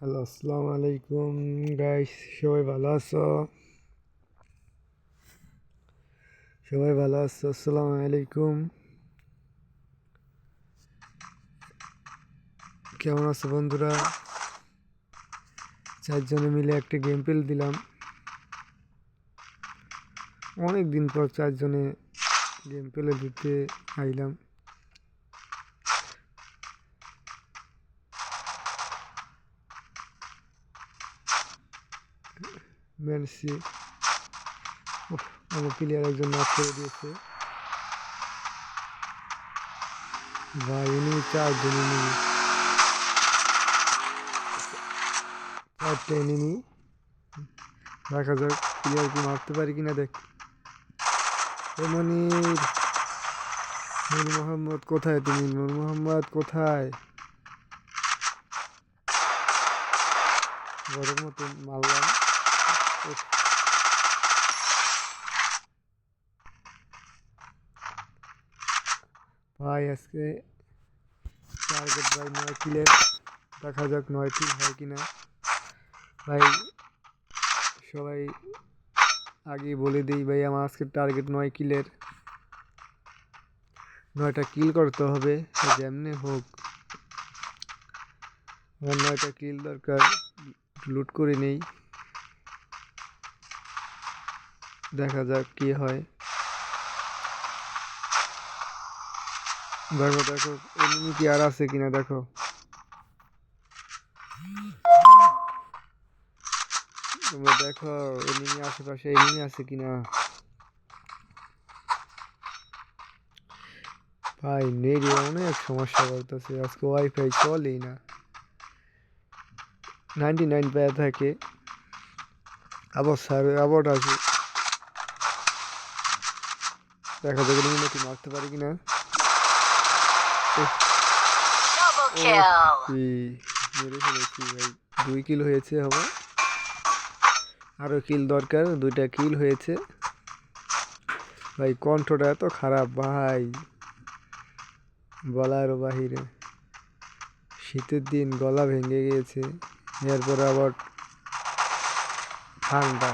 Hello আসসালামু আলাইকুম guys সবাই ভালো আছো সবাই ভালো আছো আসসালামু আলাইকুম কেমন আছো বন্ধুরা? চারজনে মিলে একটা গেম পেল দিলাম। অনেক দিন পর চারজনে গেম পেলে দিতে আইলাম। মেরসি আমার প্লেয়ার একজন নক করে দিয়েছে। ভাই ইনি চারজন এনিমি চারটে এনিমি দেখা যাক প্লেয়ার কি মারতে পারি কিনা, দেখ। মনির নূর মোহাম্মদ কোথায় তুমি নূর মোহাম্মদ কোথায়? বড়ের মতো মারলাম। ভাই, আজকে টার্গেট ভাই নয় কিলের দেখা যাক নয় কিল হয় কি না ভাই, সবাই আগে বলে দিই ভাই, আমার আজকে টার্গেট নয় কিলের নয়টা কিল করতে হবে, যেমনি হোক। আমার নয়টা কিল দরকার, লুট করে নেই। দেখা যাক কি হয়। দেখো দেখো এনিমি কি আর আছে কিনা দেখো। তোমরা দেখো এনিমি আশেপাশে এনিমি আছে কিনা। ভাই, নেটে অনেক সমস্যা করতেছে, আজকে ওয়াইফাই চলেই না। নাইনটি নাইন পেয়ে থাকে। আবার স্যার আবার আছে দেখা যাক এনিমি নাকি মারতে পারি কিনা। মেরে ফেলেছি ভাই। দুই কিল হয়েছে হবে। আরও কিল দরকার দুইটা কিল হয়েছে। ভাই কণ্ঠটা এত খারাপ ভাই। বলার বাহিরে। শীতের দিন গলা ভেঙে গিয়েছে। এরপরে আবার ঠান্ডা।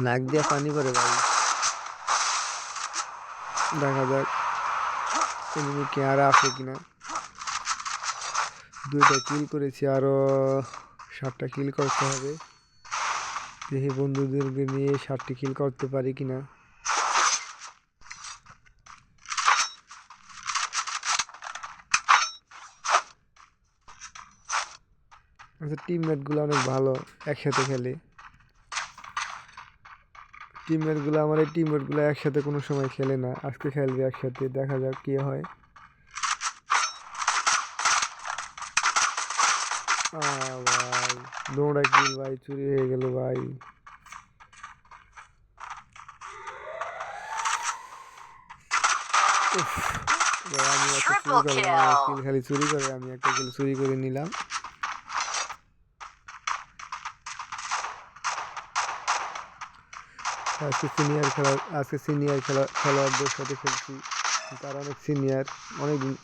নাক দিয়ে পানি পড়ে ভাই। দেখা যাক এনিমি কি আছে কিনা। দুইটা কিল করেছি আরও সাতটা কিল করতে হবে। দেখি বন্ধুদেরকে নিয়ে সাতটি কিল করতে পারি কিনা। আচ্ছা টিমমেটগুলো অনেক ভালো, একসাথে খেলে। টিমমেটগুলো আমার এই টিমমেটগুলো একসাথে কোনো সময় খেলে না। আজকে খেলবে একসাথে দেখা যাক কী হয়। ভাই দৌড়া কিল ভাই চুরি হয়ে গেল ভাই। আমি একটা চুরি করে কিল খালি চুরি করে আমি একটা কিল চুরি করে নিলাম। আজকে সিনিয়র খেলা আজকে সিনিয়র খেলা খেলোয়াড়দের সাথে খেলছি। তারা অনেক সিনিয়র অনেক দিন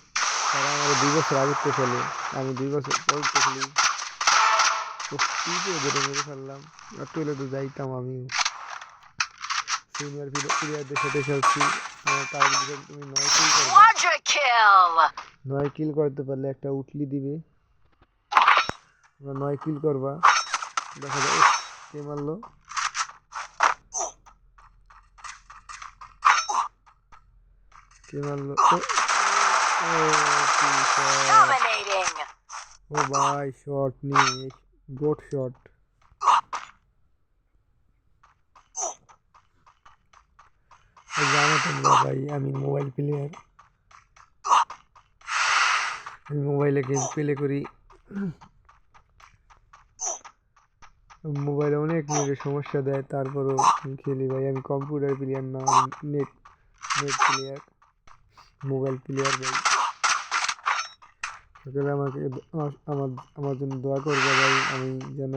তারা আমার দুই বছর আগের থেকে খেলে আমি দুই বছর পর থেকে খেলি কি ওদের মেরে ফেললাম। একটু হলে তো যাইতাম আমি সিনিয়র প্লেয়ারদের সাথে খেলছি। আমার টার্গেট তুমি নয় কিল করবে। নয় কিল করতে পারলে একটা উঠলি দিবে। নয় কিল করবা। দেখা উফ, কে মারলো। কে মারলো ও, ভাই শট নিয়ে গোট শট জানো তোমরা ভাই আমি মোবাইল প্লেয়ার আমি মোবাইলে গেম প্লে করি। মোবাইলে অনেক নেটের সমস্যা দেয় তারপরও আমি খেলি ভাই। আমি কম্পিউটার প্লেয়ার না net net player mobile player ভাই। সকলে আমাকে আমার আমার জন্য দোয়া করবে ভাই আমি যেন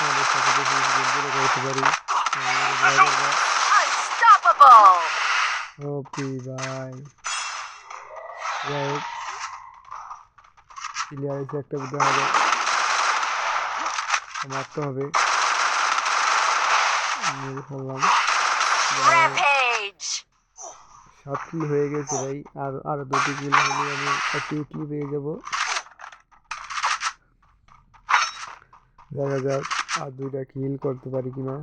আমাদের সাথে বেশি বেশি গেম করতে পারি. ওপি ভাই প্লেয়ার এসে একটা বুদ্ধি হবে। মারতে হবে। মেরে ফেললাম. সাত কিল হয়ে গেছে ভাই। আর আর দুটি কিল হলে আমি একটি ইটলি পেয়ে যাব। দেখা যাক, আর দুইটা কিল করতে পারি কিনা।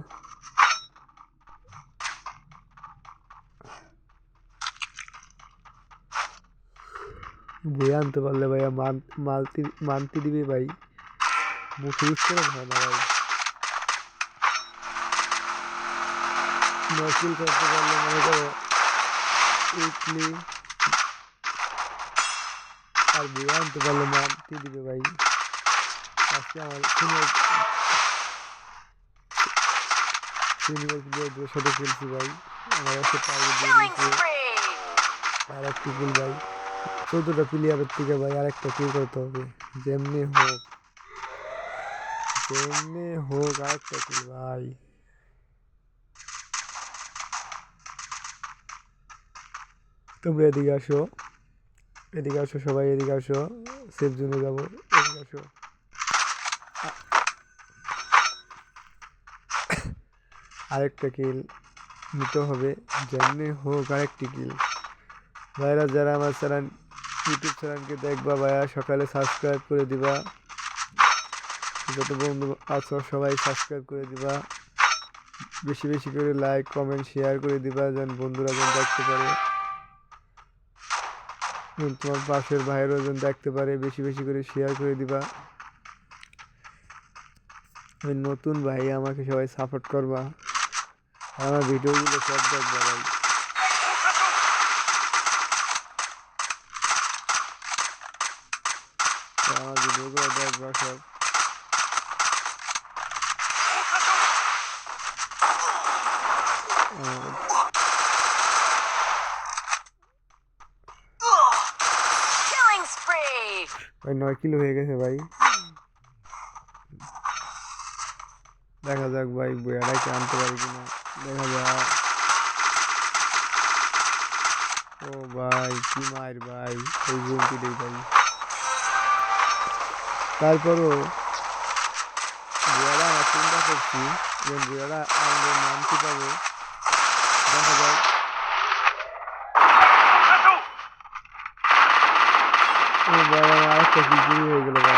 বই আনতে পারলে মান, মালতি, মানতে দিবে ভাই। মুখে উচ্চারণ হয় না ভাই। নকিল করতে পারলে মনে করো ইডলি আর বিয়ে আনতে পারলে মানতে দিবে ভাই? আজকে আমার সিনিয়র প্লেয়ারদের সাথে খেলছি ভাই। আমার একটা টার্গেট দিয়ে দিয়েছে। আর একটি কিল ভাই। চোদ্দটা প্লেয়ারের থেকে ভাই আর একটা কিল করতে হবে। যেমনি হোক। যেমনি হোক আর একটা কিল ভাই। তোমরা এদিকে আসো। এদিকে আসো সবাই, এদিকে আসো। সেফ জোনে যাব, এদিকে আসো। আরেকটা কিল নিতে হবে, যেমনি হোক আরেকটি কিল ভাইরা, যারা আমার চ্যানেল, ইউটিউব চ্যানেলকে দেখবা ভাইয়া, সকালে সাবস্ক্রাইব করে দিবা। যত বন্ধু আছো সবাই সাবস্ক্রাইব করে দিবা। বেশি বেশি করে লাইক কমেন্ট শেয়ার করে দিবা, যেন বন্ধুরা যেন দেখতে পারে। তোমার পাশের ভাইয়েরও যেন দেখতে পারে, বেশি বেশি করে শেয়ার করে দিবা। আমি নতুন ভাই, আমাকে সবাই সাপোর্ট করবা। আমার ভিডিওগুলো সব দেখবা ভাই। আমার ভিডিওগুলো দেখবা সব। ভাই, নয় কিলো হয়ে গেছে ভাই। দেখা যাক ভাই বইয়াটাকে আনতে পারি কিনা। দেখা যাক। ও ভাই, কি মায়ের ভাই, এই জমটি দেই ভাই। তারপরও আমার চিন্তা করছি যে বইয়ারা আনলে নামতে পাবো? দেখা যাক। ও ভাই আমার আরেকটা কি চুরি হয়ে গেল ভাই